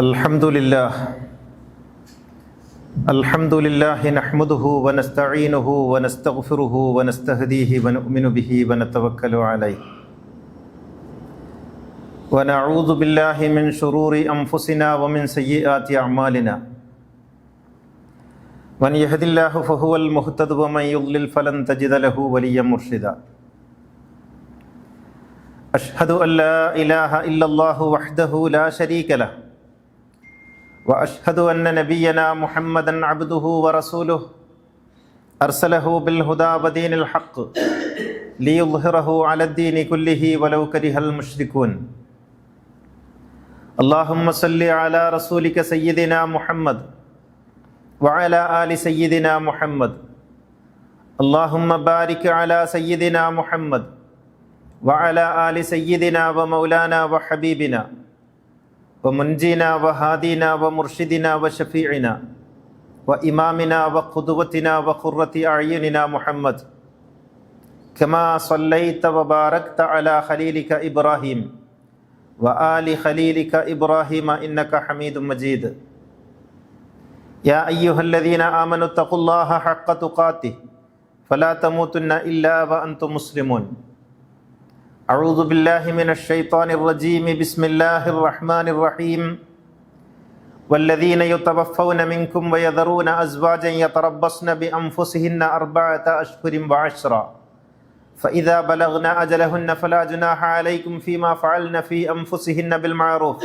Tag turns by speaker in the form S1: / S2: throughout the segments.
S1: الحمد لله الحمد لله نحمده ونستعينه ونستغفره ونستهديه ونؤمن به ونتوكل عليه. ونعوذ بالله من شرور أنفسنا ومن سيئات أعمالنا. من يهد الله فهو المهتد ومن يضلل فلن تجد له وليا مرشدا. أشهد أن لا إله إلا الله وحده لا شريك له. وأشهد أن نبينا محمدا عبده ورسوله. أرسله بالهدى ودين الحق ليظهره على الدين كله ولو كره المشركون. اللهم صل على رسولك سيدنا محمد وعلى آل سيدنا محمد. اللهم بارك على سيدنا محمد وعلى آل سيدنا ومولانا وحبيبنا. ومنجينا وهادينا ومرشدنا وشفيعنا وإمامنا وقدوتنا وقرة أعيننا محمد كما صليت وباركت على خليلك إبراهيم وآل خليلك إبراهيم إنك حميد مجيد. يا أيها الذين آمنوا اتقوا الله حق تقاته فلا تموتن إلا وأنتم مسلمون. أعوذ بالله من الشيطان الرجيم بسم الله الرحمن الرحيم والذين يتوفون منكم ويذرون أزواجا يتربصن بأنفسهن أربعة أشهر وعشرا فإذا بلغن أجلهن فلا جناح عليكم فيما فعلن في أنفسهن بالمعروف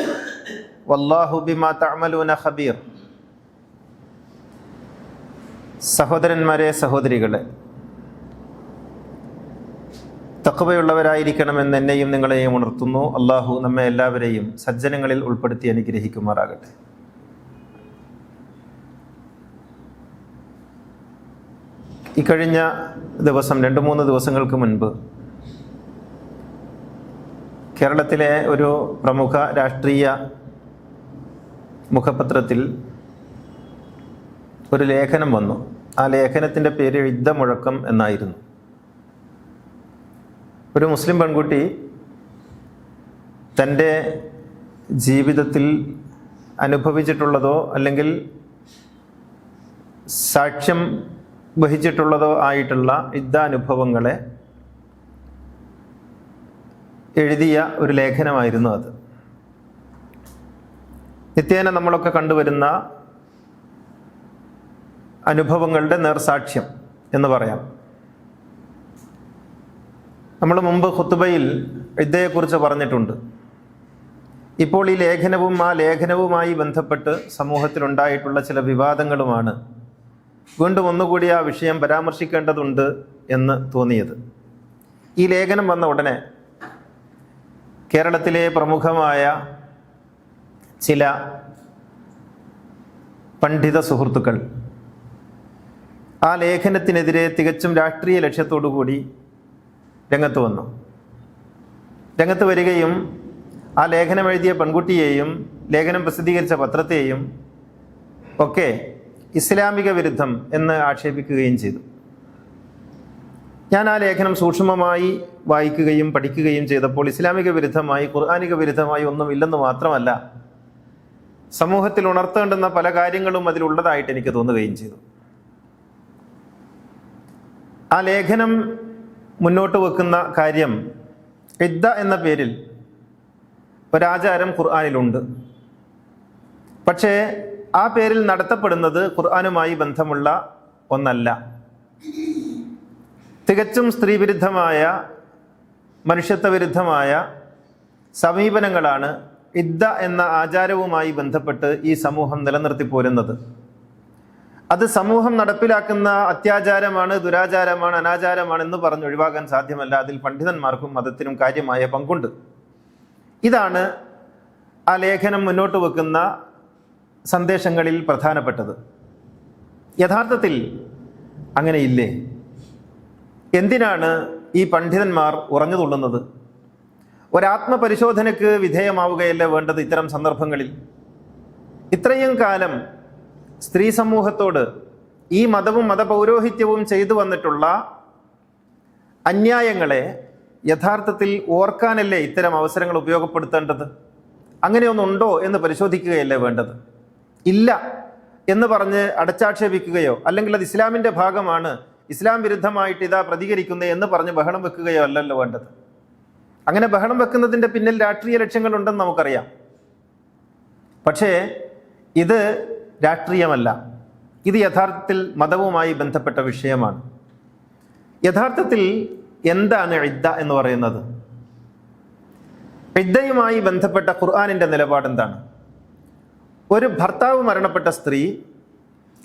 S1: والله بما تعملون خبير സഹോദരന്മാരെ സഹോദരികളെ തക്കവയുള്ളവരായിരിക്കണമെന്ന് എന്നെയും നിങ്ങളെയും ഉണർത്തുന്നു. അള്ളാഹു നമ്മെ എല്ലാവരെയും സജ്ജനങ്ങളിൽ ഉൾപ്പെടുത്തി അനുഗ്രഹിക്കുമാറാകട്ടെ. ഇക്കഴിഞ്ഞ ദിവസം രണ്ട് മൂന്ന് ദിവസങ്ങൾക്ക് മുൻപ് കേരളത്തിലെ ഒരു പ്രമുഖ രാഷ്ട്രീയ മുഖപത്രത്തിൽ ഒരു ലേഖനം വന്നു. ആ ലേഖനത്തിന്റെ പേര് യുദ്ധമുഴക്കം എന്നായിരുന്നു. ഒരു മുസ്ലിം പെൺകുട്ടി തന്റെ ജീവിതത്തിൽ അനുഭവിച്ചിട്ടുള്ളതോ അല്ലെങ്കിൽ സാക്ഷ്യം വഹിച്ചിട്ടുള്ളതോ ആയിട്ടുള്ള യുദ്ധാനുഭവങ്ങളെ എഴുതിയ ഒരു ലേഖനമായിരുന്നു അത്. നിത്യേന നമ്മളൊക്കെ കണ്ടുവരുന്ന അനുഭവങ്ങളുടെ നേർസാക്ഷ്യം എന്ന് പറയാം. നമ്മൾ മുമ്പ് ഖുത്തുബയിൽ ഇദ്ദേഹയെക്കുറിച്ച് പറഞ്ഞിട്ടുണ്ട്. ഇപ്പോൾ ഈ ലേഖനവും ആ ലേഖനവുമായി ബന്ധപ്പെട്ട് സമൂഹത്തിലുണ്ടായിട്ടുള്ള ചില വിവാദങ്ങളുമാണ്. വീണ്ടും ഒന്നുകൂടി ആ വിഷയം പരാമർശിക്കേണ്ടതുണ്ട് എന്ന് തോന്നിയത്. ഈ ലേഖനം വന്ന ഉടനെ കേരളത്തിലെ പ്രമുഖമായ ചില പണ്ഡിത സുഹൃത്തുക്കൾ ആ ലേഖനത്തിനെതിരെ തികച്ചും രാഷ്ട്രീയ ലക്ഷ്യത്തോടു കൂടി രംഗത്ത് വന്നു. രംഗത്ത് വരികയും ആ ലേഖനം എഴുതിയ പെൺകുട്ടിയെയും ലേഖനം പ്രസിദ്ധീകരിച്ച പത്രത്തെയും ഒക്കെ ഇസ്ലാമിക വിരുദ്ധം എന്ന് ആക്ഷേപിക്കുകയും ചെയ്തു. ഞാൻ ആ ലേഖനം സൂക്ഷ്മമായി വായിക്കുകയും പഠിക്കുകയും ചെയ്തപ്പോൾ ഇസ്ലാമിക വിരുദ്ധമായി ഖുർആാനിക വിരുദ്ധമായി ഒന്നും ഇല്ലെന്ന് മാത്രമല്ല സമൂഹത്തിൽ ഉണർത്തേണ്ടുന്ന പല കാര്യങ്ങളും അതിലുള്ളതായിട്ട് എനിക്ക് തോന്നുകയും ചെയ്തു. ആ ലേഖനം മുന്നോട്ട് വെക്കുന്ന കാര്യം. ഇദ്ദ എന്ന പേരിൽ ഒരാചാരം ഖുർആാനിലുണ്ട്. പക്ഷേ ആ പേരിൽ നടത്തപ്പെടുന്നത് ഖുർആാനുമായി ബന്ധമുള്ള ഒന്നല്ല. തികച്ചും സ്ത്രീവിരുദ്ധമായ മനുഷ്യത്വ വിരുദ്ധമായ സമീപനങ്ങളാണ് ഇദ്ദ എന്ന ആചാരവുമായി ബന്ധപ്പെട്ട് ഈ സമൂഹം നിലനിർത്തി പോരുന്നത്. അത് സമൂഹം നടപ്പിലാക്കുന്ന അത്യാചാരമാണ് ദുരാചാരമാണ് അനാചാരമാണ് എന്ന് പറഞ്ഞ് ഒഴിവാക്കാൻ സാധ്യമല്ല. അതിൽ പണ്ഡിതന്മാർക്കും മതത്തിനും കാര്യമായ പങ്കുണ്ട്. ഇതാണ് ആ ലേഖനം മുന്നോട്ട് വെക്കുന്ന സന്ദേശങ്ങളിൽ പ്രധാനപ്പെട്ടത്. യഥാർത്ഥത്തിൽ അങ്ങനെയില്ലേ? എന്തിനാണ് ഈ പണ്ഡിതന്മാർ ഉറഞ്ഞു തുള്ളുന്നത്? ഒരാത്മപരിശോധനയ്ക്ക് വിധേയമാവുകയല്ലേ വേണ്ടത് ഇത്തരം സന്ദർഭങ്ങളിൽ? ഇത്രയും കാലം സ്ത്രീ സമൂഹത്തോട് ഈ മതവും മതപൗരോഹിത്യവും ചെയ്തു വന്നിട്ടുള്ള അന്യായങ്ങളെ യഥാർത്ഥത്തിൽ ഓർക്കാനല്ലേ ഇത്തരം അവസരങ്ങൾ ഉപയോഗപ്പെടുത്തേണ്ടത്? അങ്ങനെയൊന്നുണ്ടോ എന്ന് പരിശോധിക്കുകയല്ലേ വേണ്ടത്? ഇല്ല എന്ന് പറഞ്ഞ് അടച്ചാക്ഷേപിക്കുകയോ അല്ലെങ്കിൽ അത് ഇസ്ലാമിന്റെ ഭാഗമാണ് ഇസ്ലാം വിരുദ്ധമായിട്ട് ഇതാ പ്രതികരിക്കുന്നത് എന്ന് പറഞ്ഞ് ബഹളം വെക്കുകയോ അല്ലല്ലോ വേണ്ടത്. അങ്ങനെ ബഹളം വെക്കുന്നതിന്റെ പിന്നിൽ രാഷ്ട്രീയ ലക്ഷ്യങ്ങളുണ്ടെന്ന് നമുക്കറിയാം. പക്ഷേ ഇത് രാഷ്ട്രീയമല്ല. ഇത് യഥാർത്ഥത്തിൽ മതവുമായി ബന്ധപ്പെട്ട വിഷയമാണ്. യഥാർത്ഥത്തിൽ എന്താണ് ഇദ്ദ എന്ന് പറയുന്നത്? ഇദ്ദയുമായി ബന്ധപ്പെട്ട ഖുർആാനിന്റെ നിലപാട് എന്താണ് ഒരു ഭർത്താവ് മരണപ്പെട്ട സ്ത്രീ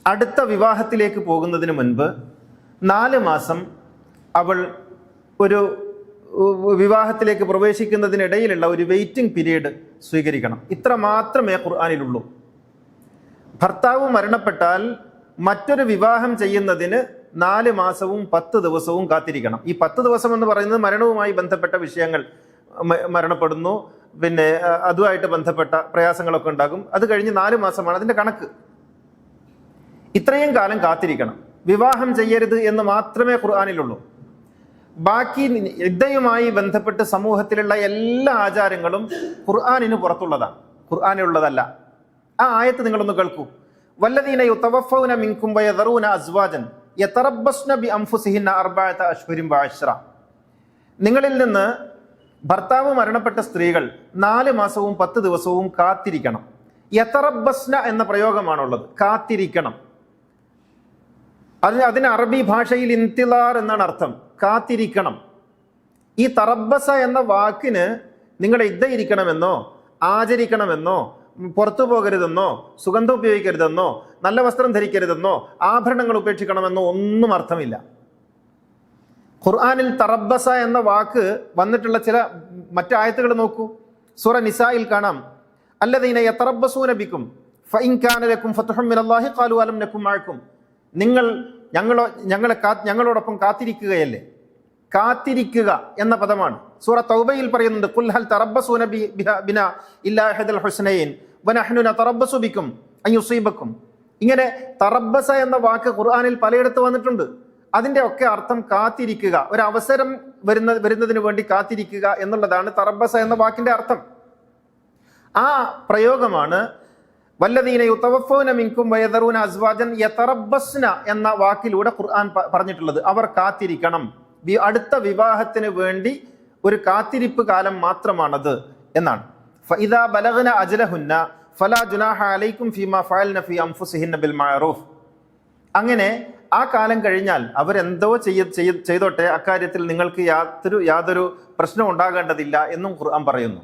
S1: അടുത്ത വിവാഹത്തിലേക്ക് പോകുന്നതിന് മുൻപ് നാല് മാസം അവൾ ഒരു വിവാഹത്തിലേക്ക് പ്രവേശിക്കുന്നതിനിടയിലുള്ള ഒരു വെയിറ്റിംഗ് പീരീഡ് സ്വീകരിക്കണം. ഇത്ര മാത്രമേ ഖുർആാനിലുള്ളൂ. ഭർത്താവ് മരണപ്പെട്ടാൽ മറ്റൊരു വിവാഹം ചെയ്യുന്നതിന് നാല് മാസവും പത്ത് ദിവസവും കാത്തിരിക്കണം. ഈ പത്ത് ദിവസം എന്ന് പറയുന്നത് മരണവുമായി ബന്ധപ്പെട്ട വിഷയങ്ങൾ മരണപ്പെടുന്നു. പിന്നെ അതുമായിട്ട് ബന്ധപ്പെട്ട പ്രയാസങ്ങളൊക്കെ ഉണ്ടാകും. അത് കഴിഞ്ഞ് നാല് മാസമാണ് അതിന്റെ കണക്ക്. ഇത്രയും കാലം കാത്തിരിക്കണം. വിവാഹം ചെയ്യരുത് എന്ന് മാത്രമേ ഖുർആാനിലുള്ളൂ. ബാക്കി ഇദ്ദയുമായി ബന്ധപ്പെട്ട് സമൂഹത്തിലുള്ള എല്ലാ ആചാരങ്ങളും ഖുർആാനിന് പുറത്തുള്ളതാണ്. ഖുർആാനിലുള്ളതല്ല. ആ ആയത്ത് നിങ്ങളൊന്ന് കേൾക്കൂ. വല്ലദീന യുതവഫൗന മിൻകും അസ്വാജൻ ബി അർബഅത നിങ്ങളിൽ നിന്ന് ഭർത്താവ് മരണപ്പെട്ട സ്ത്രീകൾ നാല് മാസവും പത്ത് ദിവസവും കാത്തിരിക്കണം. യതറബ്ബസ്ന എന്ന പ്രയോഗമാണുള്ളത്. കാത്തിരിക്കണം. അതിന് അതിന് അറബി ഭാഷയിൽ ഇന്തിലാർ എന്നാണ് അർത്ഥം. കാത്തിരിക്കണം. ഈ തറബസ എന്ന വാക്കിന് നിങ്ങൾ ഇദ്ദയിരിക്കണമെന്നോ ആചരിക്കണമെന്നോ പുറത്തു പോകരുതെന്നോ സുഗന്ധം ഉപയോഗിക്കരുതെന്നോ നല്ല വസ്ത്രം ധരിക്കരുതെന്നോ ആഭരണങ്ങൾ ഉപേക്ഷിക്കണമെന്നോ ഒന്നും അർത്ഥമില്ല. ഖുർആാനിൽ തറബസ എന്ന വാക്ക് വന്നിട്ടുള്ള ചില മറ്റായത്തുകൾ നോക്കൂ. സുറ നിസായിൽ കാണാം. അല്ലദീന യതറബ്ബസൂന ബിക്കും ഫഇൻ കാന ലക്കും ഫത്ഹും മിനല്ലാഹി ഖാലു അലം നക്കും മഅക്കും. നിങ്ങൾ ഞങ്ങളോ ഞങ്ങളെ കാ ഞങ്ങളോടൊപ്പം കാത്തിരിക്കുകയല്ലേ? കാത്തിരിക്കുക എന്ന പദമാണ്. സൂറ തൗബയിൽ പറയുന്നുണ്ട് കുൽഹൽ ബിഹ- ബിന ഇല്ലാഹദൽ ഹുസ്നൈൻ വനഹ്നു തറബസുബിക്കും അൻ യുസീബക്കും. ഇങ്ങനെ തറബസ എന്ന വാക്ക് ഖുർആാനിൽ പലയിടത്ത് വന്നിട്ടുണ്ട്. അതിന്റെ ഒക്കെ അർത്ഥം കാത്തിരിക്കുക ഒരു അവസരം വരുന്ന വരുന്നതിന് വേണ്ടി കാത്തിരിക്കുക എന്നുള്ളതാണ് തറബസ എന്ന വാക്കിന്റെ അർത്ഥം. ആ പ്രയോഗമാണ് വല്ലദീന യുത്തവഫോന മിങ്കും വയതറൂന അസ്വാജൻ യതറബ്ബസ്ന എന്ന വാക്കിലൂടെ ഖുർആൻ പറഞ്ഞിട്ടുള്ളത്. അവർ കാത്തിരിക്കണം. അടുത്ത വിവാഹത്തിന് വേണ്ടി ഒരു കാത്തിരിപ്പ് കാലം മാത്രമാണത് എന്നാണ്. അജ്ലഹുന്ന ഫലാ ജുനാഹ അലൈക്കും ഫീമാ ഫയൽ നഫി അംഫുസിഹിന്ന ബിൽ മാറൂഫ്. അങ്ങനെ ആ കാലം കഴിഞ്ഞാൽ അവരെന്തോ ചെയ്യ ചെയ്തോട്ടെ അക്കാര്യത്തിൽ നിങ്ങൾക്ക് യാതൊരു യാതൊരു പ്രശ്നം ഉണ്ടാകേണ്ടതില്ല എന്നും ഖുർആൻ പറയുന്നു.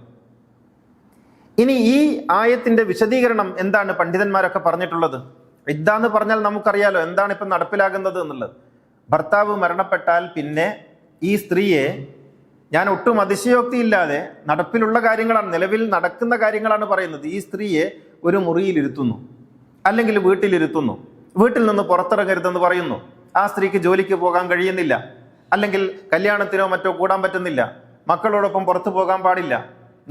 S1: ഇനി ഈ ആയത്തിന്റെ വിശദീകരണം എന്താണ് പണ്ഡിതന്മാരൊക്കെ പറഞ്ഞിട്ടുള്ളത്? ഇദ്ദ എന്ന് പറഞ്ഞാൽ നമുക്കറിയാലോ എന്താണ് ഇപ്പം നടപ്പിലാകുന്നത് എന്നുള്ളത്. ഭർത്താവ് മരണപ്പെട്ടാൽ പിന്നെ ഈ സ്ത്രീയെ ഞാൻ ഒട്ടും അതിശയോക്തിയില്ലാതെ നടപ്പിലുള്ള കാര്യങ്ങളാണ് നിലവിൽ നടക്കുന്ന കാര്യങ്ങളാണ് പറയുന്നത്. ഈ സ്ത്രീയെ ഒരു മുറിയിലിരുത്തുന്നു അല്ലെങ്കിൽ വീട്ടിലിരുത്തുന്നു. വീട്ടിൽ നിന്ന് പുറത്തിറങ്ങരുതെന്ന് പറയുന്നു. ആ സ്ത്രീക്ക് ജോലിക്ക് പോകാൻ കഴിയുന്നില്ല അല്ലെങ്കിൽ കല്യാണത്തിനോ മറ്റോ കൂടാൻ പറ്റുന്നില്ല മക്കളോടൊപ്പം പുറത്തു പോകാൻ പാടില്ല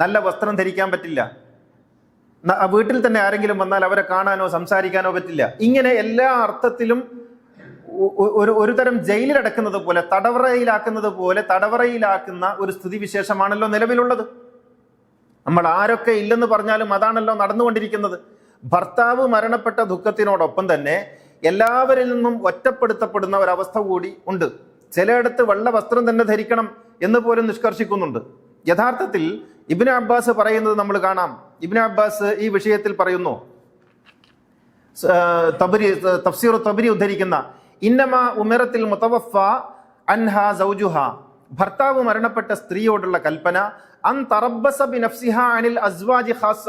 S1: നല്ല വസ്ത്രം ധരിക്കാൻ പറ്റില്ല വീട്ടിൽ തന്നെ ആരെങ്കിലും വന്നാൽ അവരെ കാണാനോ സംസാരിക്കാനോ പറ്റില്ല. ഇങ്ങനെ എല്ലാ അർത്ഥത്തിലും ഒരു ഒരു തരം ജയിലിലടക്കുന്നത് പോലെ തടവറയിലാക്കുന്നത് പോലെ തടവറയിലാക്കുന്ന ഒരു സ്ഥിതിവിശേഷമാണല്ലോ നിലവിലുള്ളത്. നമ്മൾ ആരൊക്കെ ഇല്ലെന്ന് പറഞ്ഞാലും അതാണല്ലോ നടന്നുകൊണ്ടിരിക്കുന്നത്. ഭർത്താവ് മരണപ്പെട്ട ദുഃഖത്തിനോടൊപ്പം തന്നെ എല്ലാവരിൽ നിന്നും ഒറ്റപ്പെടുത്തപ്പെടുന്ന ഒരവസ്ഥ കൂടി ഉണ്ട്. ചിലയിടത്ത് വെള്ള വസ്ത്രം തന്നെ ധരിക്കണം എന്ന് പോലും നിഷ്കർഷിക്കുന്നുണ്ട്. യഥാർത്ഥത്തിൽ ഇബിന് അബ്ബാസ് പറയുന്നത് നമ്മൾ കാണാം. ഇബിന് അബ്ബാസ് ഈ വിഷയത്തിൽ പറയുന്നു. തബരി തഫ്സീർ തബരി ഉദ്ധരിക്കുന്ന ഇന്നമ ഉമിറത്തിൽ മുത്തവഫ അൻഹ സൗജുഹ. ഭർത്താവ് മരണപ്പെട്ട സ്ത്രീയോടുള്ള കൽപ്പന അൻ തറബസ ബി നഫ്സിഹ അനിൽ അസ്വാജി ഖാസ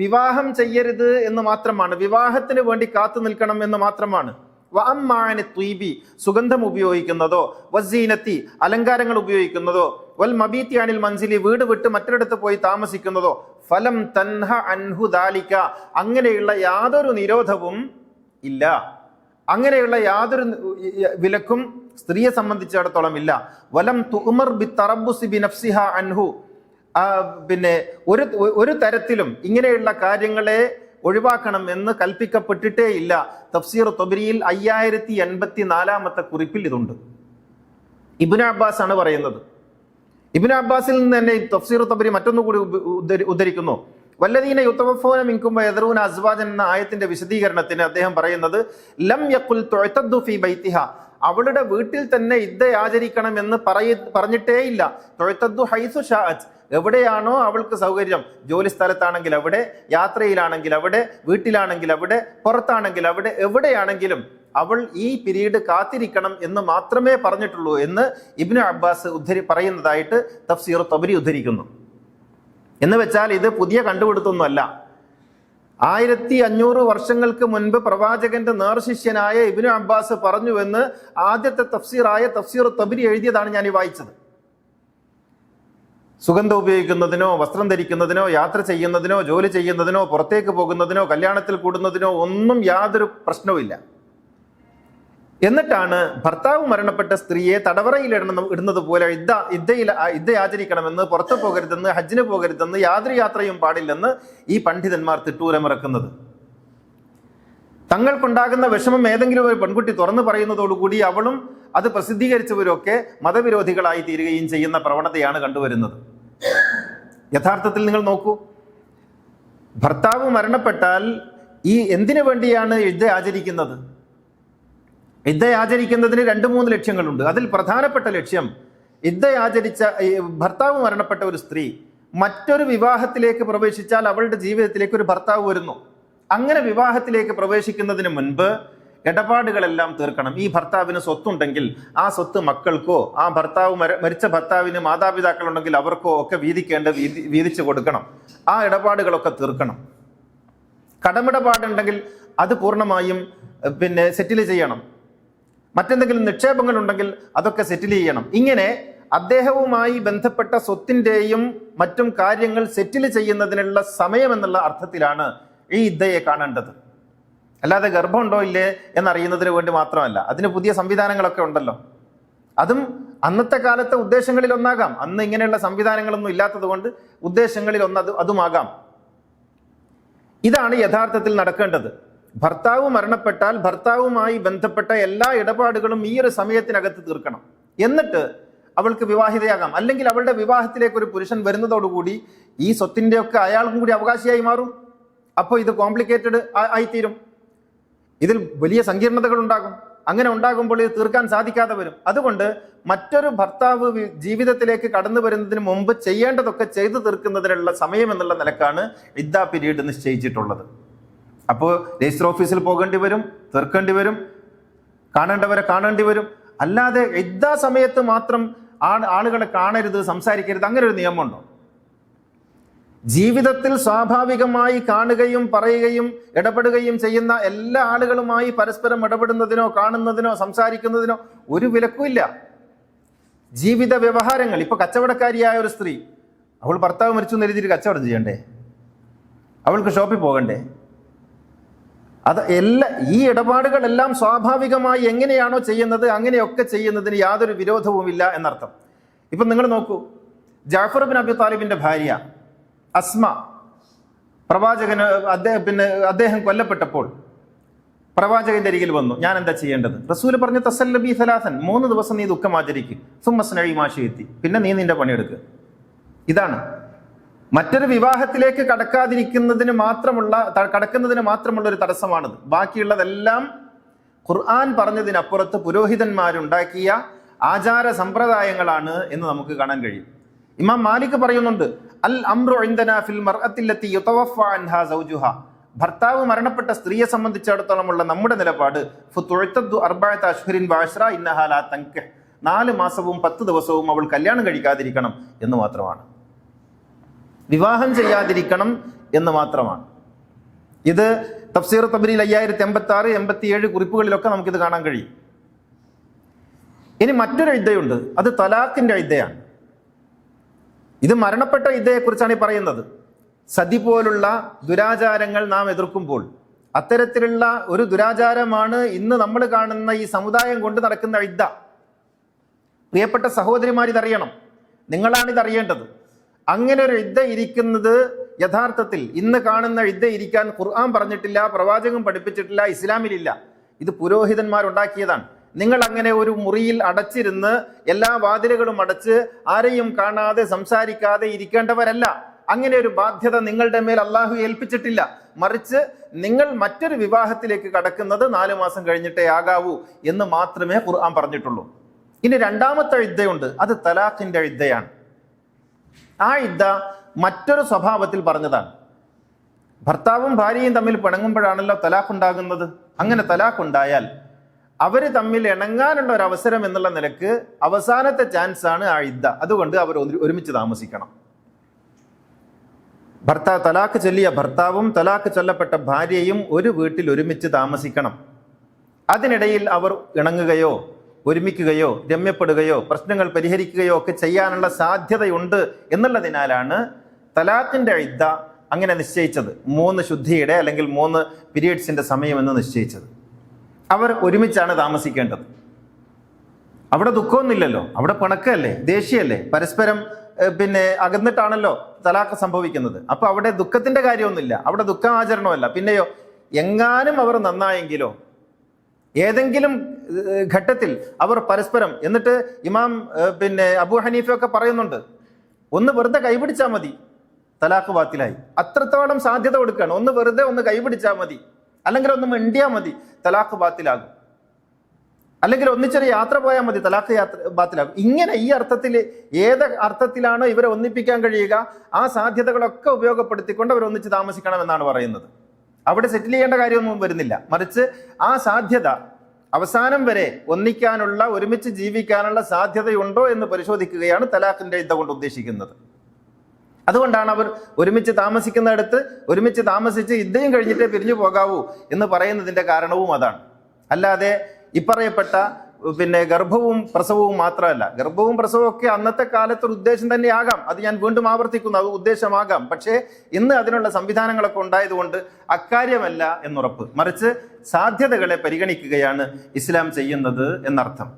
S1: വിവാഹം ചെയ്യരുത് എന്ന് മാത്രമാണ് വിവാഹത്തിന് വേണ്ടി കാത്തു നിൽക്കണം എന്ന് മാത്രമാണ്. ത്വീബി സുഗന്ധം ഉപയോഗിക്കുന്നതോ വസീനത്തി അലങ്കാരങ്ങൾ ഉപയോഗിക്കുന്നതോ വൽ മബീത്തി അനിൽ മൻസിലി വീട് വിട്ട് മറ്റൊരിടത്ത് പോയി താമസിക്കുന്നതോ ഫലം തൻഹ അൻഹു ദാലിക. അങ്ങനെയുള്ള യാതൊരു നിരോധവും ഇല്ല. അങ്ങനെയുള്ള യാതൊരു വിലക്കും സ്ത്രീയെ സംബന്ധിച്ചിടത്തോളം ഇല്ല. വലം തുമർ ബി തറബുസി ബി നഫ്സിഹ അൻഹു. പിന്നെ ഒരു ഒരു തരത്തിലും ഇങ്ങനെയുള്ള കാര്യങ്ങളെ ഒഴിവാക്കണം എന്ന് കൽപ്പിക്കപ്പെട്ടിട്ടേ ഇല്ല. തഫ്സീർ തൊബരിയിൽ അയ്യായിരത്തി എൺപത്തി നാലാമത്തെ കുറിപ്പിൽ ഇതുണ്ട്. ഇബിൻ അബ്ബാസ് ആണ് പറയുന്നത്. ഇബിൻ അബ്ബാസിൽ നിന്ന് തന്നെ തഫ്സീർ തൊബരി മറ്റൊന്നുകൂടി ഉദ്ധ- ഉദ്ധരിക്കുന്നു. വല്ലദീന യുത്തവഫോന മിങ്കും എതറൂൻ അസ്വാജൻ എന്ന ആയത്തിന്റെ വിശദീകരണത്തിന് അദ്ദേഹം പറയുന്നത് ലം യക്കുൽ ഫീ ബൈത്തിഹ. അവളുടെ വീട്ടിൽ തന്നെ ഇദ്ദ ആചരിക്കണം എന്ന് പറയ പറഞ്ഞിട്ടേയില്ല. തുഴത്തദ്ദു ഹൈസു ഷാഅത്ത് എവിടെയാണോ അവൾക്ക് സൗകര്യം. ജോലി സ്ഥലത്താണെങ്കിൽ അവിടെ യാത്രയിലാണെങ്കിൽ അവിടെ വീട്ടിലാണെങ്കിൽ അവിടെ പുറത്താണെങ്കിൽ അവിടെ എവിടെയാണെങ്കിലും അവൾ ഈ പിരീഡ് കാത്തിരിക്കണം എന്ന് മാത്രമേ പറഞ്ഞിട്ടുള്ളൂ എന്ന് ഇബ്നു അബ്ബാസ് ഉദ്ധരി പറയുന്നതായിട്ട് തഫ്സീർ തബരി ഉദ്ധരിക്കുന്നു. എന്ന് വെച്ചാൽ ഇത് പുതിയ കണ്ടുപിടുത്തൊന്നുമല്ല. ആയിരത്തി അഞ്ഞൂറ് വർഷങ്ങൾക്ക് മുൻപ് പ്രവാചകന്റെ നേർശിഷ്യനായ ഇബിനു അബ്ബാസ് പറഞ്ഞുവെന്ന് ആദ്യത്തെ തഫ്സീറായ തഫ്സീർ തബിരി എഴുതിയതാണ് ഞാൻ ഈ വായിച്ചത്. സുഗന്ധം ഉപയോഗിക്കുന്നതിനോ വസ്ത്രം ധരിക്കുന്നതിനോ യാത്ര ചെയ്യുന്നതിനോ ജോലി ചെയ്യുന്നതിനോ പുറത്തേക്ക് പോകുന്നതിനോ കല്യാണത്തിൽ കൂടുന്നതിനോ ഒന്നും യാതൊരു പ്രശ്നവുമില്ല. എന്നിട്ടാണ് ഭർത്താവ് മരണപ്പെട്ട സ്ത്രീയെ തടവറയിൽ ഇടണം ഇടുന്നത് പോലെ ഇദ്ദ ഇദ്ദയിൽ ഇദ്ദ ആചരിക്കണമെന്ന് പുറത്തു പോകരുതെന്ന് ഹജ്ജിന് പോകരുതെന്ന് യാതൊരു യാത്രയും പാടില്ലെന്ന് ഈ പണ്ഡിതന്മാർ തിട്ടൂരമിറക്കുന്നത്. തങ്ങൾക്കുണ്ടാകുന്ന വിഷമം ഏതെങ്കിലും ഒരു പെൺകുട്ടി തുറന്നു പറയുന്നതോടുകൂടി അവളും അത് പ്രസിദ്ധീകരിച്ചവരൊക്കെ മതവിരോധികളായി തീരുകയും ചെയ്യുന്ന പ്രവണതയാണ് കണ്ടുവരുന്നത്. യഥാർത്ഥത്തിൽ നിങ്ങൾ നോക്കൂ. ഭർത്താവ് മരണപ്പെട്ടാൽ ഈ എന്തിനു വേണ്ടിയാണ് യുദ്ധ ആചരിക്കുന്നത്? യുദ്ധ ആചരിക്കുന്നതിന് രണ്ട് മൂന്ന് ലക്ഷ്യങ്ങളുണ്ട്. അതിൽ പ്രധാനപ്പെട്ട ലക്ഷ്യം യുദ്ധ ആചരിച്ച ഭർത്താവ് മരണപ്പെട്ട ഒരു സ്ത്രീ മറ്റൊരു വിവാഹത്തിലേക്ക് പ്രവേശിച്ചാൽ അവളുടെ ജീവിതത്തിലേക്ക് ഒരു ഭർത്താവ് വരുന്നു. അങ്ങനെ വിവാഹത്തിലേക്ക് പ്രവേശിക്കുന്നതിന് മുൻപ് ഇടപാടുകളെല്ലാം തീർക്കണം. ഈ ഭർത്താവിന് സ്വത്തുണ്ടെങ്കിൽ ആ സ്വത്ത് മക്കൾക്കോ ആ ഭർത്താവ് മര മരിച്ച ഭർത്താവിന് മാതാപിതാക്കളുണ്ടെങ്കിൽ അവർക്കോ ഒക്കെ വീതിക്കേണ്ട വീതി വീതിച്ചു കൊടുക്കണം. ആ ഇടപാടുകളൊക്കെ തീർക്കണം. കടമിടപാടുണ്ടെങ്കിൽ അത് പൂർണമായും പിന്നെ സെറ്റിൽ ചെയ്യണം. മറ്റെന്തെങ്കിലും നിക്ഷേപങ്ങൾ ഉണ്ടെങ്കിൽ അതൊക്കെ സെറ്റിൽ ചെയ്യണം. ഇങ്ങനെ അദ്ദേഹവുമായി ബന്ധപ്പെട്ട സ്വത്തിന്റെയും മറ്റും കാര്യങ്ങൾ സെറ്റിൽ ചെയ്യുന്നതിനുള്ള സമയം എന്നുള്ള അർത്ഥത്തിലാണ് ഈ ഇദ്ദയെ കാണേണ്ടത്. അല്ലാതെ ഗർഭമുണ്ടോ ഇല്ലേ എന്നറിയുന്നതിന് വേണ്ടി മാത്രമല്ല അതിന് പുതിയ സംവിധാനങ്ങളൊക്കെ ഉണ്ടല്ലോ. അതും അന്നത്തെ കാലത്തെ ഉദ്ദേശങ്ങളിൽ ഒന്നാകാം. അന്ന് ഇങ്ങനെയുള്ള സംവിധാനങ്ങളൊന്നും ഇല്ലാത്തത് കൊണ്ട് ഉദ്ദേശങ്ങളിൽ ഒന്ന് അത് അതുമാകാം. ഇതാണ് യഥാർത്ഥത്തിൽ നടക്കേണ്ടത്. ഭർത്താവ് മരണപ്പെട്ടാൽ ഭർത്താവുമായി ബന്ധപ്പെട്ട എല്ലാ ഇടപാടുകളും ഈ ഒരു സമയത്തിനകത്ത് തീർക്കണം. എന്നിട്ട് അവൾക്ക് വിവാഹിതയാകാം. അല്ലെങ്കിൽ അവളുടെ വിവാഹത്തിലേക്ക് ഒരു പുരുഷൻ വരുന്നതോടുകൂടി ഈ സ്വത്തിന്റെ ഒക്കെ അയാൾക്കും കൂടി അവകാശിയായി മാറും. അപ്പോൾ ഇത് കോംപ്ലിക്കേറ്റഡ് ആയിത്തീരും. ഇതിൽ വലിയ സങ്കീർണതകൾ ഉണ്ടാകും. അങ്ങനെ ഉണ്ടാകുമ്പോൾ ഇത് തീർക്കാൻ സാധിക്കാതെ വരും. അതുകൊണ്ട് മറ്റൊരു ഭർത്താവ് ജീവിതത്തിലേക്ക് കടന്നു വരുന്നതിന് മുമ്പ് ചെയ്യേണ്ടതൊക്കെ ചെയ്തു തീർക്കുന്നതിനുള്ള സമയം എന്നുള്ള നിലക്കാണ് ഇദ്ദാ പിരീഡ് നിശ്ചയിച്ചിട്ടുള്ളത്. അപ്പോൾ രജിസ്റ്റർ ഓഫീസിൽ പോകേണ്ടി വരും തീർക്കേണ്ടി വരും കാണേണ്ടവരെ കാണേണ്ടി വരും. അല്ലാതെ എല്ലാ സമയത്ത് മാത്രം ആ- ആളുകളെ കാണരുത് സംസാരിക്കരുത് അങ്ങനെ ഒരു നിയമമുണ്ടോ? ജീവിതത്തിൽ സ്വാഭാവികമായി കാണുകയും പറയുകയും ഇടപെടുകയും ചെയ്യുന്ന എല്ലാ ആളുകളുമായി പരസ്പരം ഇടപെടുന്നതിനോ കാണുന്നതിനോ സംസാരിക്കുന്നതിനോ ഒരു വിലക്കുമില്ല ജീവിത വ്യവഹാരങ്ങൾ ഇപ്പൊ കച്ചവടക്കാരിയായ ഒരു സ്ത്രീ അവൾ ഭർത്താവ് മരിച്ചു എന്ന് എഴുതിയിട്ട് കച്ചവടം ചെയ്യണ്ടേ? അവൾക്ക് ഷോപ്പിൽ പോകണ്ടേ? അത് എല്ലാ ഈ ഇടപാടുകളെല്ലാം സ്വാഭാവികമായി എങ്ങനെയാണോ ചെയ്യുന്നത് അങ്ങനെയൊക്കെ ചെയ്യുന്നതിന് യാതൊരു വിരോധവുമില്ല എന്നർത്ഥം. ഇപ്പം നിങ്ങൾ നോക്കൂ ജാഫർ ബിൻ അബി താലിബിന്റെ ഭാര്യ അസ്മ പ്രവാചകന് അദ്ദേഹം പിന്നെ അദ്ദേഹം കൊല്ലപ്പെട്ടപ്പോൾ പ്രവാചകന്റെ അരികിൽ വന്നു. ഞാൻ എന്താ ചെയ്യേണ്ടത്? റസൂൽ പറഞ്ഞു തസല്ലബി സലാസൻ മൂന്ന് ദിവസം നീ ദുഃഖം ആചരിക്കും. സുമ്മസ്നഴി മാഷി എത്തി. പിന്നെ നീ നിന്റെ പണിയെടുക്കുക ഇതാണ് മറ്റൊരു വിവാഹത്തിലേക്ക് കടക്കാതിരിക്കുന്നതിന് മാത്രമുള്ള കടക്കുന്നതിന് മാത്രമുള്ള ഒരു തടസ്സമാണിത്. ബാക്കിയുള്ളതെല്ലാം ഖുർആൻ പറഞ്ഞതിനപ്പുറത്ത് പുരോഹിതന്മാരുണ്ടാക്കിയ ആചാര സമ്പ്രദായങ്ങളാണ് എന്ന് നമുക്ക് കാണാൻ കഴിയും. ഇമാം മാലിക് പറയുന്നുണ്ട് അൽ അംറു ഫിൽ അൻഹാ ഭർത്താവ് മരണപ്പെട്ട സ്ത്രീയെ സംബന്ധിച്ചിടത്തോളമുള്ള നമ്മുടെ നിലപാട് ഇന്നഹാല നാല് മാസവും പത്ത് ദിവസവും അവൾ കല്യാണം കഴിക്കാതിരിക്കണം എന്ന് മാത്രമാണ്. വിവാഹം ചെയ്യാതിരിക്കണം എന്ന് മാത്രമാണ്. ഇത് തഫ്സീർ തബരിൽ അയ്യായിരത്തി എൺപത്തി ആറ് എൺപത്തി ഏഴ് കുറിപ്പുകളിലൊക്കെ നമുക്കിത് കാണാൻ കഴിയും. ഇനി മറ്റൊരു ഇദ്ദയുണ്ട് അത് തലാഖിന്റെ ഇദ്ദയാണ് ഇത് മരണപ്പെട്ട ഇദ്ദയെക്കുറിച്ചാണ് ഈ പറയുന്നത്. സതി പോലുള്ള ദുരാചാരങ്ങൾ നാം എതിർക്കുമ്പോൾ അത്തരത്തിലുള്ള ഒരു ദുരാചാരമാണ് ഇന്ന് നമ്മൾ കാണുന്ന ഈ സമുദായം കൊണ്ട് നടക്കുന്ന ഇദ്ദ പ്രിയപ്പെട്ട നിങ്ങളാണ് ഇതറിയേണ്ടത് അങ്ങനെ ഒരു ഇദ്ദ ഇരിക്കുന്നത് യഥാർത്ഥത്തിൽ ഇന്ന് കാണുന്ന ഇദ്ദ ഇരിക്കാൻ ഖുർആൻ പറഞ്ഞിട്ടില്ല പ്രവാചകം പഠിപ്പിച്ചിട്ടില്ല ഇസ്ലാമിലില്ല. ഇത് പുരോഹിതന്മാരുണ്ടാക്കിയതാണ് നിങ്ങൾ അങ്ങനെ ഒരു മുറിയിൽ അടച്ചിരുന്ന് എല്ലാ വാതിലുകളും അടച്ച് ആരെയും കാണാതെ സംസാരിക്കാതെ ഇരിക്കേണ്ടവരല്ല. അങ്ങനെ ഒരു ബാധ്യത നിങ്ങളുടെ മേൽ അള്ളാഹു ഏൽപ്പിച്ചിട്ടില്ല. മറിച്ച് നിങ്ങൾ മറ്റൊരു വിവാഹത്തിലേക്ക് കടക്കുന്നത് നാലു മാസം കഴിഞ്ഞിട്ടേ ആകാവൂ എന്ന് മാത്രമേ ഖുർആൻ പറഞ്ഞിട്ടുള്ളൂ. ഇനി രണ്ടാമത്തെ ഇദ്ദയുണ്ട്. അത് തലാഖിന്റെ ഇദ്ദയാണ്. ആ ഇദ്ദ മറ്റൊരു സ്വഭാവത്തിൽ പറഞ്ഞതാണ്. ഭർത്താവും ഭാര്യയും തമ്മിൽ പിണങ്ങുമ്പോഴാണല്ലോ തലാഖ് ഉണ്ടാകുന്നത് അങ്ങനെ തലാഖ് ഉണ്ടായാൽ അവർ തമ്മിൽ ഇണങ്ങാനുള്ള ഒരു അവസരം എന്നുള്ള നിലയ്ക്ക് അവസാനത്തെ ചാൻസ് ആണ് ആ ഇദ്ദ. അതുകൊണ്ട് അവർ ഒരുമിച്ച് താമസിക്കണം. ഭർത്താവ് തലാഖ് ചൊല്ലിയ ഭർത്താവും തലാഖ് ചൊല്ലപ്പെട്ട ഭാര്യയും ഒരു വീട്ടിൽ ഒരുമിച്ച് താമസിക്കണം. അതിനിടയിൽ അവർ ഇണങ്ങുകയോ ഒരുമിക്കുകയോ രമ്യപ്പെടുകയോ പ്രശ്നങ്ങൾ പരിഹരിക്കുകയോ ഒക്കെ ചെയ്യാനുള്ള സാധ്യതയുണ്ട് എന്നുള്ളതിനാലാണ് തലാത്തിന്റെ ഇദ്ദ അങ്ങനെ നിശ്ചയിച്ചത്. മൂന്ന് ശുദ്ധിയുടെ അല്ലെങ്കിൽ മൂന്ന് പീരീഡ്സിന്റെ സമയമെന്ന് നിശ്ചയിച്ചത്. അവർ ഒരുമിച്ചാണ് താമസിക്കേണ്ടത്. അവിടെ ദുഃഖമൊന്നുമില്ലല്ലോ. അവിടെ പിണക്കല്ലേ ദേഷ്യമല്ലേ? പരസ്പരം പിന്നെ അകന്നിട്ടാണല്ലോ തലാഖ് സംഭവിക്കുന്നത്. അപ്പൊ അവിടെ ദുഃഖത്തിന്റെ കാര്യമൊന്നുമില്ല. അവിടെ ദുഃഖാചരണമല്ല. പിന്നെയോ എങ്ങാനും അവർ നന്നായെങ്കിലോ ഏതെങ്കിലും ഘട്ടത്തിൽ അവർ പരസ്പരം എന്നിട്ട് ഇമാം പിന്നെ അബു ഹനീഫയൊക്കെ പറയുന്നുണ്ട് ഒന്ന് വെറുതെ കൈപിടിച്ചാൽ മതി. തലാഖ് ബാത്തിലായി അത്രത്തോളം സാധ്യത കൊടുക്കുകയാണ്. ഒന്ന് വെറുതെ ഒന്ന് കൈപിടിച്ചാൽ മതി. അല്ലെങ്കിൽ ഒന്ന് മിണ്ടിയാൽ മതി. തലാഖ് ബാത്തിലാകും അല്ലെങ്കിൽ ഒന്നിച്ചൊരു യാത്ര പോയാൽ മതി. തലാഖ് യാത്ര ബാത്തിലാകും ഇങ്ങനെ ഈ അർത്ഥത്തിൽ ഏത് അർത്ഥത്തിലാണോ ഇവരെ ഒന്നിപ്പിക്കാൻ കഴിയുക ആ സാധ്യതകളൊക്കെ ഉപയോഗപ്പെടുത്തിക്കൊണ്ട് അവർ ഒന്നിച്ച് താമസിക്കണം എന്നാണ് പറയുന്നത്. അവിടെ സെറ്റിൽ ചെയ്യേണ്ട കാര്യമൊന്നും വരുന്നില്ല. മറിച്ച് ആ സാധ്യത അവസാനം വരെ ഒന്നിക്കാനുള്ള ഒരുമിച്ച് ജീവിക്കാനുള്ള സാധ്യതയുണ്ടോ എന്ന് പരിശോധിക്കുകയാണ് തലാഖിന്റെ ഇത കൊണ്ട് ഉദ്ദേശിക്കുന്നത്. അതുകൊണ്ടാണ് അവർ ഒരുമിച്ച് താമസിക്കുന്നിടത്ത് ഒരുമിച്ച് താമസിച്ച് ഇദ്ദേഹം കഴിഞ്ഞിട്ടേ പിരിഞ്ഞു പോകാവൂ എന്ന് പറയുന്നതിന്റെ കാരണവും അതാണ്. അല്ലാതെ ഇപ്പറയപ്പെട്ട പിന്നെ ഗർഭവും പ്രസവവും മാത്രമല്ല. ഗർഭവും പ്രസവവും ഒക്കെ അന്നത്തെ കാലത്ത് ഒരു ഉദ്ദേശം തന്നെയാകാം. അത് ഞാൻ വീണ്ടും ആവർത്തിക്കുന്നു. അത് ഉദ്ദേശമാകാം. പക്ഷേ ഇന്ന് അതിനുള്ള സംവിധാനങ്ങളൊക്കെ ഉണ്ടായതുകൊണ്ട് അക്കാര്യമല്ല എന്നുറപ്പ്. മറിച്ച് സാധ്യതകളെ പരിഗണിക്കുകയാണ് ഇസ്ലാം ചെയ്യുന്നത് എന്നർത്ഥം.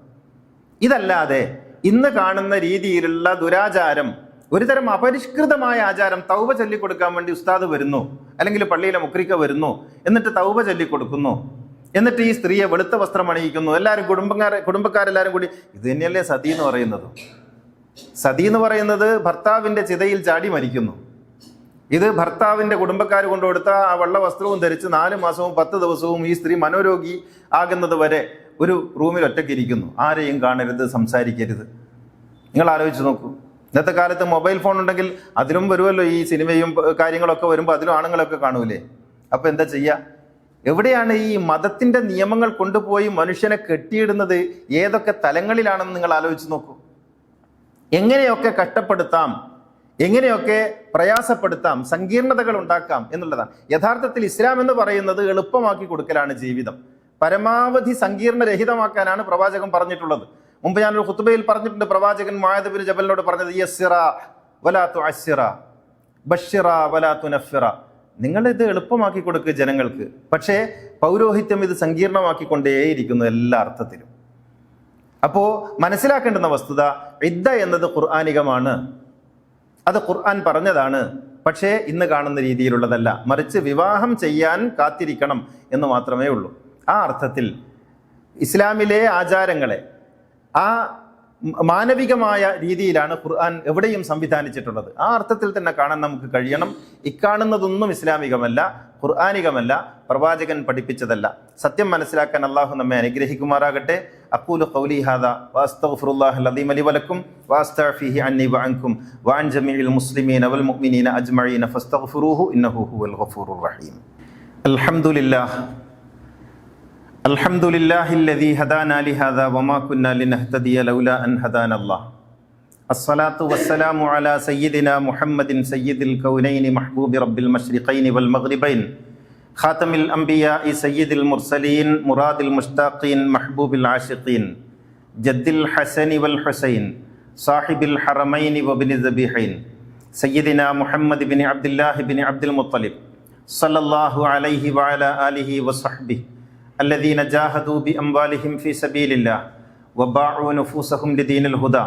S1: ഇതല്ലാതെ ഇന്ന് കാണുന്ന രീതിയിലുള്ള ദുരാചാരം ഒരുതരം അപരിഷ്കൃതമായ ആചാരം തൗബ ചൊല്ലിക്കൊടുക്കാൻ വേണ്ടി ഉസ്താദ് വരുന്നു അല്ലെങ്കിൽ പള്ളിയിലെ മുക്രിക്ക വരുന്നു എന്നിട്ട് തൗബ ചൊല്ലിക്കൊടുക്കുന്നു. എന്നിട്ട് ഈ സ്ത്രീയെ വെളുത്ത വസ്ത്രം അണിയിക്കുന്നു. എല്ലാവരും കുടുംബക്കാരെ കുടുംബക്കാരെല്ലാവരും കൂടി ഇത് തന്നെയല്ലേ സതി എന്ന് പറയുന്നത്? സതി എന്ന് പറയുന്നത് ഭർത്താവിന്റെ ചിതയിൽ ചാടി മരിക്കുന്നു. ഇത് ഭർത്താവിന്റെ കുടുംബക്കാർ കൊണ്ടുകൊടുത്ത ആ വെള്ള വസ്ത്രവും ധരിച്ച് നാല് മാസവും പത്ത് ദിവസവും ഈ സ്ത്രീ മനോരോഗി ആകുന്നത് വരെ ഒരു റൂമിൽ ഒറ്റയ്ക്ക് ഇരിക്കുന്നു. ആരെയും കാണരുത് സംസാരിക്കരുത്. നിങ്ങൾ ആലോചിച്ച് നോക്കൂ. ഇന്നത്തെ കാലത്ത് മൊബൈൽ ഫോൺ ഉണ്ടെങ്കിൽ അതിലും വരുമല്ലോ ഈ സിനിമയും കാര്യങ്ങളൊക്കെ വരുമ്പോൾ അതിലും ആണുങ്ങളൊക്കെ കാണൂലേ? അപ്പൊ എന്താ ചെയ്യുക എവിടെയാണ് ഈ മതത്തിന്റെ നിയമങ്ങൾ കൊണ്ടുപോയി മനുഷ്യനെ കെട്ടിയിടുന്നത്? ഏതൊക്കെ തലങ്ങളിലാണെന്ന് നിങ്ങൾ ആലോചിച്ച് നോക്കൂ. എങ്ങനെയൊക്കെ കഷ്ടപ്പെടുത്താം? എങ്ങനെയൊക്കെ പ്രയാസപ്പെടുത്താം? സങ്കീർണതകൾ ഉണ്ടാക്കാം എന്നുള്ളതാണ്. യഥാർത്ഥത്തിൽ ഇസ്ലാം എന്ന് പറയുന്നത് എളുപ്പമാക്കി കൊടുക്കലാണ് ജീവിതം. പരമാവധി സങ്കീർണരഹിതമാക്കാനാണ് പ്രവാചകൻ പറഞ്ഞിട്ടുള്ളത്. മുമ്പ് ഞാനൊരു കുത്തുബയിൽ പറഞ്ഞിട്ടുണ്ട്. പ്രവാചകൻ മായദബിൻ ജബലിനോട് പറഞ്ഞത് യസ്സിറ വലാത്തു അസ്സിറ ബഷിറ വലാത്തു നഫിറ നിങ്ങൾ ഇത് എളുപ്പമാക്കി കൊടുക്കുക ജനങ്ങൾക്ക്. പക്ഷേ പൗരോഹിത്യം ഇത് സങ്കീർണമാക്കിക്കൊണ്ടേയിരിക്കുന്നു എല്ലാ അർത്ഥത്തിലും. അപ്പോൾ മനസ്സിലാക്കേണ്ടുന്ന വസ്തുത ഇദ്ദ എന്നത് ഖുർആാനികമാണ്. അത് ഖുർആൻ പറഞ്ഞതാണ്. പക്ഷേ ഇന്ന് കാണുന്ന രീതിയിലുള്ളതല്ല. മറിച്ച് വിവാഹം ചെയ്യാൻ കാത്തിരിക്കണം എന്ന് മാത്രമേ ഉള്ളൂ. ആ അർത്ഥത്തിൽ ഇസ്ലാമിലെ ആചാരങ്ങളെ ആ മാനവികമായ രീതിയിലാണ് ഖുർആൻ എവിടെയും സംവിധാനിച്ചിട്ടുള്ളത്. ആ അർത്ഥത്തിൽ തന്നെ കാണാൻ നമുക്ക് കഴിയണം. ഇക്കാണുന്നതൊന്നും ഇസ്ലാമികമല്ല ഖുർആാനികമല്ല പ്രവാചകൻ പഠിപ്പിച്ചതല്ല. സത്യം മനസ്സിലാക്കാൻ അള്ളാഹു നമ്മെ അനുഗ്രഹിക്കുമാറാകട്ടെ. അക്കൂലു വാസ്തഗ്ഫിഹി അന്നി ജമീൽ മുഅ്മിനീന ഇന്നഹു ഹുവൽ റഹീം. അൽഹംദുലില്ലാഹ്. الحمد لله الذي هدانا لهذا وما كنا لنهتدي لولا ان هدانا الله الصلاه والسلام على سيدنا محمد سيد الكونين محبوب رب المشرقين والمغربين خاتم الانبياء سيد المرسلين مراد المشتاقين محبوب العاشقين جد الحسن والحسين صاحب الحرمين وابن الذبيحين سيدنا محمد بن عبد الله بن عبد المطلب صلى الله عليه وعلى اله وصحبه الذين جاهدوا بأموالهم في سبيل الله وباعوا نفوسهم لدين الهدى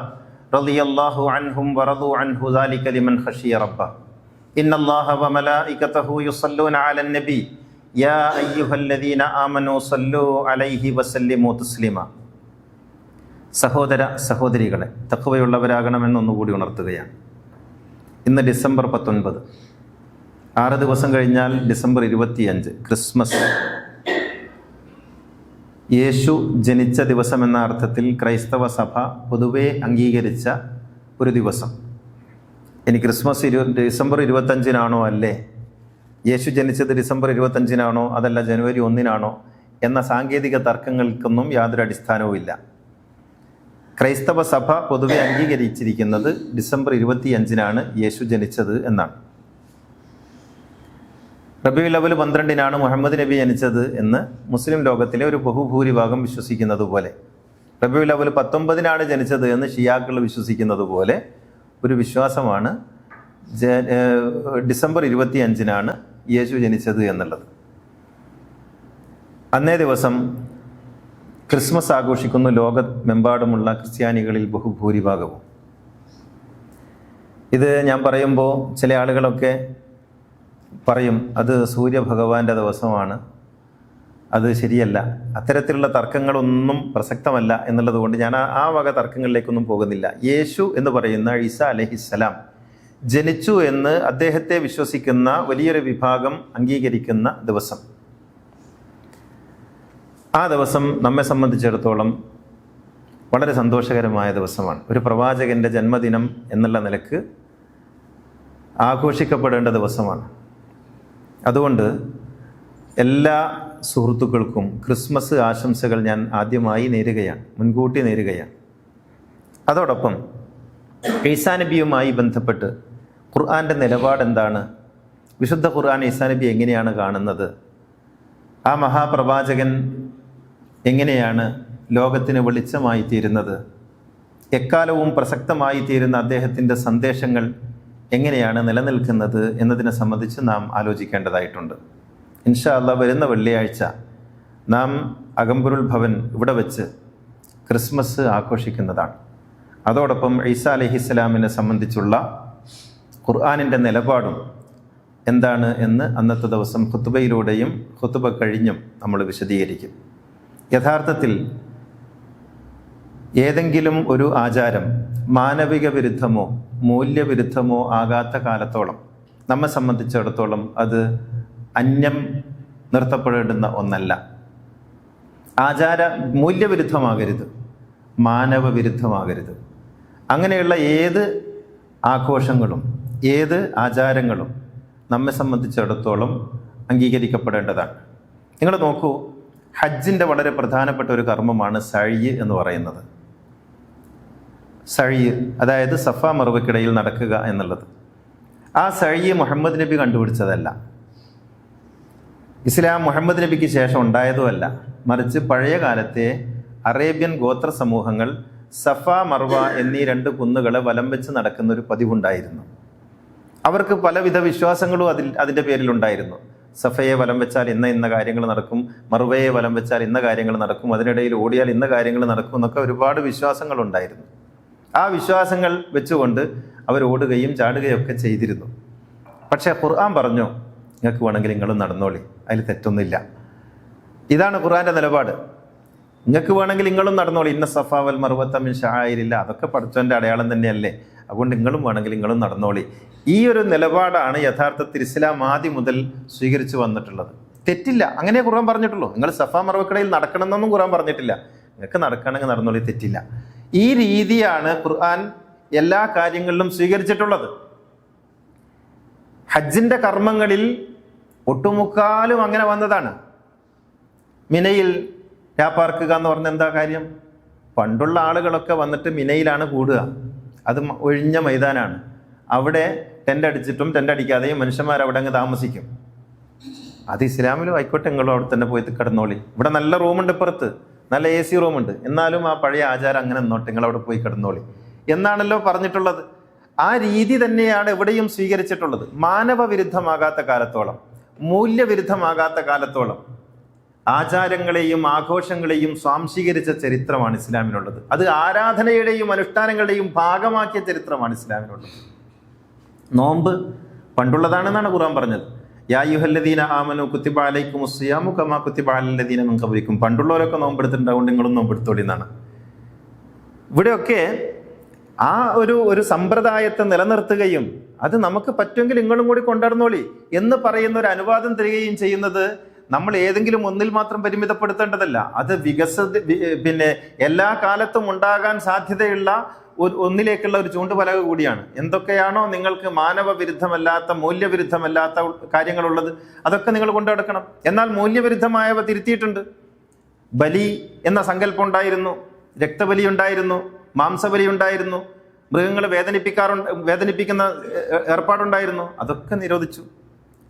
S1: رضي الله عنهم ورضوا عنه ذلك لمن خشي ربه إن الله وملائكته يصلون على النبي يا أيها الذين آمنوا صلوا عليه وسلموا تسليما സഹോദര സഹോദരികളെ തക്കവയുള്ളവരാകണമെന്നൊന്നുകൂടി ഉണർത്തുകയാണ് ഇന്ന് ഡിസംബർ പത്തൊൻപത് ആറ് ദിവസം കഴിഞ്ഞാൽ ഡിസംബർ ഇരുപത്തിയഞ്ച് ക്രിസ്മസ് യേശു ജനിച്ച ദിവസം എന്ന അർത്ഥത്തിൽ ക്രൈസ്തവ സഭ പൊതുവെ അംഗീകരിച്ച ഒരു ദിവസം. ഇനി ക്രിസ്മസ് ഇരു ഡിസംബർ ഇരുപത്തഞ്ചിനാണോ അല്ലേ? യേശു ജനിച്ചത് ഡിസംബർ ഇരുപത്തഞ്ചിനാണോ? അതല്ല ജനുവരി ഒന്നിനാണോ? എന്ന സാങ്കേതിക തർക്കങ്ങൾക്കൊന്നും യാതൊരു അടിസ്ഥാനവുമില്ല ക്രൈസ്തവ സഭ പൊതുവെ അംഗീകരിച്ചിരിക്കുന്നത് ഡിസംബർ ഇരുപത്തിയഞ്ചിനാണ് യേശു ജനിച്ചത് എന്നാണ്. റബിയുൽ അവൽ പന്ത്രണ്ടിനാണ് മുഹമ്മദ് നബി ജനിച്ചത് എന്ന് മുസ്ലിം ലോകത്തിലെ ഒരു ബഹുഭൂരിഭാഗം വിശ്വസിക്കുന്നത് പോലെ റബിയുൽ അവൽ പത്തൊമ്പതിനാണ് ജനിച്ചത് എന്ന് ഷിയാക്കൾ വിശ്വസിക്കുന്നത് പോലെ ഒരു വിശ്വാസമാണ് ഡിസംബർ ഇരുപത്തി അഞ്ചിനാണ് യേശു ജനിച്ചത് എന്നുള്ളത്. അന്നേ ദിവസം ക്രിസ്മസ് ആഘോഷിക്കുന്നു ലോകമെമ്പാടുമുള്ള ക്രിസ്ത്യാനികളിൽ ബഹുഭൂരിഭാഗവും. ഇത് ഞാൻ പറയുമ്പോൾ ചില ആളുകളൊക്കെ പറയും അത് സൂര്യഭഗവാന്റെ ദിവസമാണ്. അത് ശരിയല്ല. അത്തരത്തിലുള്ള തർക്കങ്ങളൊന്നും പ്രസക്തമല്ല എന്നുള്ളത് കൊണ്ട് ഞാൻ ആ- വക തർക്കങ്ങളിലേക്കൊന്നും പോകുന്നില്ല. യേശു എന്ന് പറയുന്ന ഈസ അലഹിസ്സലാം ജനിച്ചു എന്ന് അദ്ദേഹത്തെ വിശ്വസിക്കുന്ന വലിയൊരു വിഭാഗം അംഗീകരിക്കുന്ന ദിവസം. ആ ദിവസം നമ്മെ സംബന്ധിച്ചിടത്തോളം വളരെ സന്തോഷകരമായ ദിവസമാണ്. ഒരു പ്രവാചകന്റെ ജന്മദിനം എന്നുള്ള നിലയ്ക്ക് ആഘോഷിക്കപ്പെടേണ്ട ദിവസമാണ്. അതുകൊണ്ട് എല്ലാ സുഹൃത്തുക്കൾക്കും ക്രിസ്മസ് ആശംസകൾ ഞാൻ ആദ്യമായി നേരുകയാണ് മുൻകൂട്ടി നേരുകയാണ്. അതോടൊപ്പം ഈസാ നബിയുമായി ബന്ധപ്പെട്ട് ഖുർആാന്റെ നിലപാട് എന്താണ് വിശുദ്ധ ഖുർആൻ ഈസാ നബി എങ്ങനെയാണ് കാണുന്നത്? ആ മഹാപ്രവാചകൻ എങ്ങനെയാണ് ലോകത്തിന് വെളിച്ചമായി തീരുന്നത് എക്കാലവും പ്രസക്തമായി തീരുന്ന അദ്ദേഹത്തിന്റെ സന്ദേശങ്ങൾ എങ്ങനെയാണ് നിലനിൽക്കുന്നത് എന്നതിനെ സംബന്ധിച്ച് നാം ആലോചിക്കേണ്ടതായിട്ടുണ്ട്. ഇൻഷാ അല്ല വരുന്ന വെള്ളിയാഴ്ച നാം അകമ്പുരുൾ ഭവൻ ഇവിടെ വെച്ച് ക്രിസ്മസ് ആഘോഷിക്കുന്നതാണ്. അതോടൊപ്പം ഈസാ അലഹിസ്സലാമിനെ സംബന്ധിച്ചുള്ള ഖുർആാനിന്റെ നിലപാടും എന്താണ് എന്ന് അന്നത്തെ ദിവസം ഖുത്തുബയിലൂടെയും ഖുത്തുബ കഴിഞ്ഞും നമ്മൾ വിശദീകരിക്കും. യഥാർത്ഥത്തിൽ ഏതെങ്കിലും ഒരു ആചാരം മാനവിക വിരുദ്ധമോ മൂല്യവിരുദ്ധമോ ആകാത്ത കാലത്തോളം നമ്മെ സംബന്ധിച്ചിടത്തോളം അത് അന്യം നിർത്തപ്പെടേണ്ടുന്ന ഒന്നല്ല. ആചാര മൂല്യവിരുദ്ധമാകരുത് മാനവ വിരുദ്ധമാകരുത് അങ്ങനെയുള്ള ഏത് ആഘോഷങ്ങളും ഏത് ആചാരങ്ങളും നമ്മെ സംബന്ധിച്ചിടത്തോളം അംഗീകരിക്കപ്പെടേണ്ടതാണ്. നിങ്ങൾ നോക്കൂ ഹജ്ജിന്റെ വളരെ പ്രധാനപ്പെട്ട ഒരു കർമ്മമാണ് സഴി എന്ന് പറയുന്നത്. സഴിയ് അതായത് സഫ മറുവക്കിടയിൽ നടക്കുക എന്നുള്ളത്. ആ സഴിയ് മുഹമ്മദ് നബി കണ്ടുപിടിച്ചതല്ല. ഇസ്ലാം മുഹമ്മദ് നബിക്ക് ശേഷം ഉണ്ടായതുമല്ല. മറിച്ച് പഴയ കാലത്തെ അറേബ്യൻ ഗോത്ര സമൂഹങ്ങൾ സഫ മർവ എന്നീ രണ്ട് കുന്നുകളെ വലം വെച്ച് നടക്കുന്ന ഒരു പതിവുണ്ടായിരുന്നു. അവർക്ക് പലവിധ വിശ്വാസങ്ങളും അതിൽ അതിന്റെ പേരിലുണ്ടായിരുന്നു. സഫയെ വലം വെച്ചാൽ ഇന്ന ഇന്ന കാര്യങ്ങൾ നടക്കും മറുവയെ വലം വെച്ചാൽ ഇന്ന കാര്യങ്ങൾ നടക്കും അതിനിടയിൽ ഓടിയാൽ ഇന്ന കാര്യങ്ങൾ നടക്കും എന്നൊക്കെ ഒരുപാട് വിശ്വാസങ്ങളുണ്ടായിരുന്നു. ആ വിശ്വാസങ്ങൾ വെച്ചുകൊണ്ട് അവർ ഓടുകയും ചാടുകയും ഒക്കെ ചെയ്തിരുന്നു. പക്ഷേ ഖുർആൻ പറഞ്ഞു നിങ്ങൾക്ക് വേണമെങ്കിൽ നിങ്ങൾ നടന്നോളി അതിൽ തെറ്റൊന്നുമില്ല. ഇതാണ് ഖുർആന്റെ നിലപാട്. നിങ്ങൾക്ക് വേണമെങ്കിൽ നിങ്ങളും നടന്നോളി ഇന്ന സഫാവൽ മറുപത്തമിൻ ഷായിരില്ല അതൊക്കെ പഠിച്ചവന്റെ അടയാളം തന്നെയല്ലേ. അതുകൊണ്ട് നിങ്ങളും വേണമെങ്കിൽ നിങ്ങളും നടന്നോളി. ഈ ഒരു നിലപാടാണ് യഥാർത്ഥത്തിൽ ഇസ്ലാം ആദ്യം മുതൽ സ്വീകരിച്ചു വന്നിട്ടുള്ളത്. തെറ്റില്ല. അങ്ങനെ ഖുർആൻ പറഞ്ഞിട്ടുള്ളൂ. നിങ്ങൾ സഫാ മറവക്കടയിൽ നടക്കണമെന്നൊന്നും ഖുർആൻ പറഞ്ഞിട്ടില്ല. നിങ്ങൾക്ക് നടക്കണമെങ്കിൽ നടന്നോളി തെറ്റില്ല. ഈ രീതിയാണ് ഖുർആൻ എല്ലാ കാര്യങ്ങളിലും സ്വീകരിച്ചിട്ടുള്ളത്. ഹജ്ജിന്റെ കർമ്മങ്ങളിൽ ഒട്ടുമുക്കാലും അങ്ങനെ വന്നതാണ്. മിനയിൽ രാപ്പാർക്കുക എന്ന് പറഞ്ഞ എന്താ കാര്യം? പണ്ടുള്ള ആളുകളൊക്കെ വന്നിട്ട് മിനയിലാണ് കൂടുക. അത് ഒഴിഞ്ഞ മൈതാനാണ്. അവിടെ ടെന്റ് അടിച്ചിട്ടും ടെന്റ് അടിക്കാതെയും മനുഷ്യന്മാർ അവിടെ അങ്ങ് താമസിക്കും. അത് ഇസ്ലാമിലും ആയിക്കോട്ടെ നിങ്ങളും അവിടെ തന്നെ പോയി കിടന്നോളി. ഇവിടെ നല്ല റൂമുണ്ട് ഇപ്പുറത്ത്. നല്ല എ സി റൂമുണ്ട് എന്നാലും ആ പഴയ ആചാരം അങ്ങനെ നിന്നോട്ടെ. നിങ്ങൾ അവിടെ പോയി കിടന്നോളി. എന്നാണല്ലോ പറഞ്ഞിട്ടുള്ളത്. ആ രീതി തന്നെയാണ് എവിടെയും സ്വീകരിച്ചിട്ടുള്ളത്. മാനവ വിരുദ്ധമാകാത്ത കാലത്തോളം മൂല്യവിരുദ്ധമാകാത്ത കാലത്തോളം ആചാരങ്ങളെയും ആഘോഷങ്ങളെയും സ്വാംശീകരിച്ച ചരിത്രമാണ് ഇസ്ലാമിനുള്ളത്. അത് ആരാധനയുടെയും അനുഷ്ഠാനങ്ങളുടെയും ഭാഗമാക്കിയ ചരിത്രമാണ് ഇസ്ലാമിനുള്ളത്. നോമ്പ് പണ്ടുള്ളതാണെന്നാണ് ഖുർആൻ പറഞ്ഞത്. യാ ആമനു അലൈക്കും കമാ കുത്തിബ അലല്ലദീന മിൻ ഖബലിക്കും. പണ്ടുള്ളവരൊക്കെ നോമ്പെടുത്തിട്ടുണ്ടാവും നിങ്ങളും നോമ്പെടുത്തോളി എന്നാണ്. ഇവിടെയൊക്കെ ആ ഒരു ഒരു സമ്പ്രദായത്തെ നിലനിർത്തുകയും അത് നമുക്ക് പറ്റുമെങ്കിൽ നിങ്ങളും കൂടി കൊണ്ടാടുന്നോളി എന്ന് പറയുന്ന ഒരു അനുവാദം തരികയും ചെയ്യുന്നത് നമ്മൾ ഏതെങ്കിലും ഒന്നിൽ മാത്രം പരിമിതപ്പെടുത്തേണ്ടതല്ല. അത് വികസ പിന്നെ എല്ലാ കാലത്തും ഉണ്ടാകാൻ സാധ്യതയുള്ള ഒന്നിലേക്കുള്ള ഒരു ചൂണ്ടുപലക കൂടിയാണ്. എന്തൊക്കെയാണോ നിങ്ങൾക്ക് മാനവ വിരുദ്ധമല്ലാത്ത മൂല്യവിരുദ്ധമല്ലാത്ത കാര്യങ്ങളുള്ളത് അതൊക്കെ നിങ്ങൾ കൊണ്ടുനടക്കണം എന്നാൽ മൂല്യവിരുദ്ധമായവ തിരുത്തിയിട്ടുണ്ട്. ബലി എന്ന സങ്കല്പം ഉണ്ടായിരുന്നു. രക്തബലി ഉണ്ടായിരുന്നു. മാംസബലി ഉണ്ടായിരുന്നു. മൃഗങ്ങളെ വേദനിപ്പിക്കാറുണ്ട് വേദനിപ്പിക്കുന്ന ഏർപ്പാടുണ്ടായിരുന്നു. അതൊക്കെ നിരോധിച്ചു.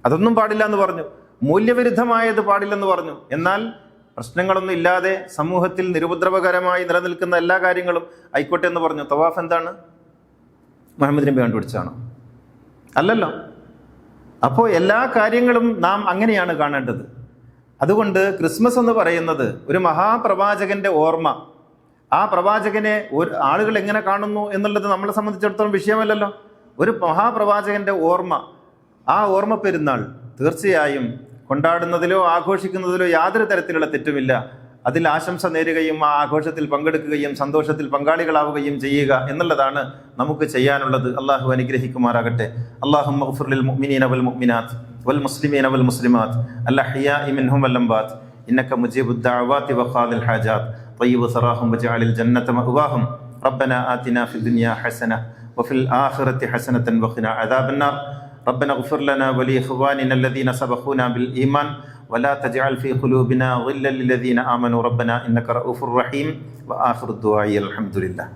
S1: അതൊന്നും പാടില്ല എന്ന് പറഞ്ഞു. മൂല്യവിരുദ്ധമായത് പാടില്ലെന്ന് പറഞ്ഞു. എന്നാൽ പ്രശ്നങ്ങളൊന്നും ഇല്ലാതെ സമൂഹത്തിൽ നിരുപദ്രവകരമായി നിലനിൽക്കുന്ന എല്ലാ കാര്യങ്ങളും ആയിക്കോട്ടെ എന്ന് പറഞ്ഞു. തവാഫ് എന്താണ്? മുഹമ്മദ് നബി കണ്ടുപിടിച്ചാണോ അല്ലല്ലോ. അപ്പോൾ എല്ലാ കാര്യങ്ങളും നാം അങ്ങനെയാണ് കാണേണ്ടത്. അതുകൊണ്ട് ക്രിസ്മസ് എന്ന് പറയുന്നത് ഒരു മഹാപ്രവാചകന്റെ ഓർമ്മ. ആ പ്രവാചകനെ ഒരു ആളുകൾ എങ്ങനെ കാണുന്നു എന്നുള്ളത് നമ്മളെ സംബന്ധിച്ചിടത്തോളം വിഷയമല്ലല്ലോ. ഒരു മഹാപ്രവാചകന്റെ ഓർമ്മ. ആ ഓർമ്മ പെരുന്നാൾ. തീർച്ചയായും കൊണ്ടാടുന്നതിലോ ആഘോഷിക്കുന്നതിലോ യാതൊരു തരത്തിലുള്ള തെറ്റുമില്ല അതിൽ ആശംസ നേരുകയും ആ ആഘോഷത്തിൽ പങ്കെടുക്കുകയും സന്തോഷത്തിൽ പങ്കാളികളാവുകയും ചെയ്യുക എന്നുള്ളതാണ് നമുക്ക് ചെയ്യാനുള്ളത് അള്ളാഹു അനുഗ്രഹിക്കുമാറാകട്ടെ അള്ളാഹു മഗ്ഫിർ മുഅ്മിനീന വൽ മുഅ്മിനാത്ത് വൽ മുസ്ലിമീന വൽ മുസ്ലിമാത്ത് അല്ലഹിയാഇ മിൻഹും വൽ അംവാത്ത് إنك مجيب الدعوات وقاضي الحاجات طيب ثراهم وجعل الجنة مأواهم ربنا آتنا في الدنيا حسنة وفي الآخرة حسنة وقنا عذاب النار ربنا اغفر لنا ولإخواننا الذين سبقونا بالإيمان ولا تجعل في قلوبنا غلا للذين آمنوا. ربنا إنك رؤوف رحيم. وآخر الدعاء الحمد لله.